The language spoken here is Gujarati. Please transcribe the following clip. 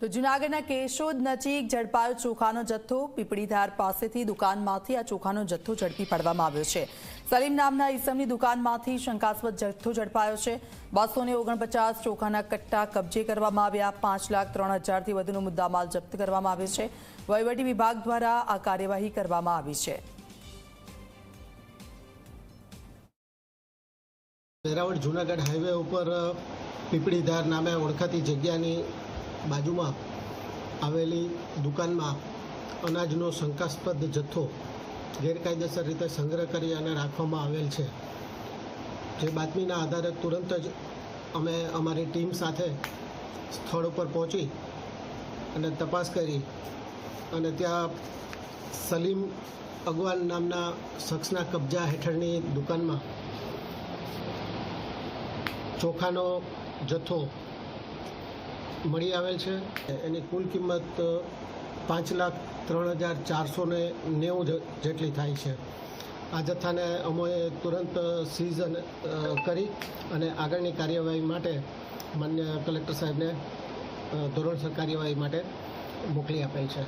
તો જૂનાગઢના કેશોદ નજીક ઝડપાયો ચોખાનો જથ્થો. પીપળીધાર પાસેથી દુકાનમાંથી આ ચોખાનો જથ્થો ઝડપી પાડવામાં આવ્યો છે. સલીમ નામના ઈસમની દુકાનમાંથી શંકાસ્પદ જથ્થો ઝડપાયો છે. બસો ને ઓગણપચાસ ચોખાના કટ્ટા કબજે કરવામાં આવ્યા. પાંચ લાખ ત્રણ હજારથી વધુનો મુદ્દામાલ જપ્ત કરવામાં આવ્યો છે. વહીવટી વિભાગ દ્વારા આ કાર્યવાહી કરવામાં આવી છે. વેરાવળ જૂનાગઢ હાઈવે ઉપર પીપળીધાર નામે ઓળખાતી જગ્યાની બાજુમાં આવેલી દુકાનમાં અનાજનો શંકાસ્પદ જથ્થો ગેરકાયદેસર રીતે સંગ્રહ કરી અને રાખવામાં આવેલ છે. જે બાતમીના આધારે તુરંત જ અમે અમારી ટીમ સાથે સ્થળ ઉપર પહોંચી અને તપાસ કરી અને ત્યાં સલીમ અગવાન નામના શખ્સના કબજા હેઠળની દુકાનમાં ચોખાનો જથ્થો મળી આવેલ છે. એની કુલ કિંમત પાંચ લાખ ત્રણ હજાર ચારસો ને નેવું જેટલી થાય છે. આ જથ્થાને અમોએ તુરંત સીઝન કરી અને આગળની કાર્યવાહી માટે માન્ય કલેક્ટર સાહેબને ધોરણસર કાર્યવાહી માટે મોકલી આપેલ છે.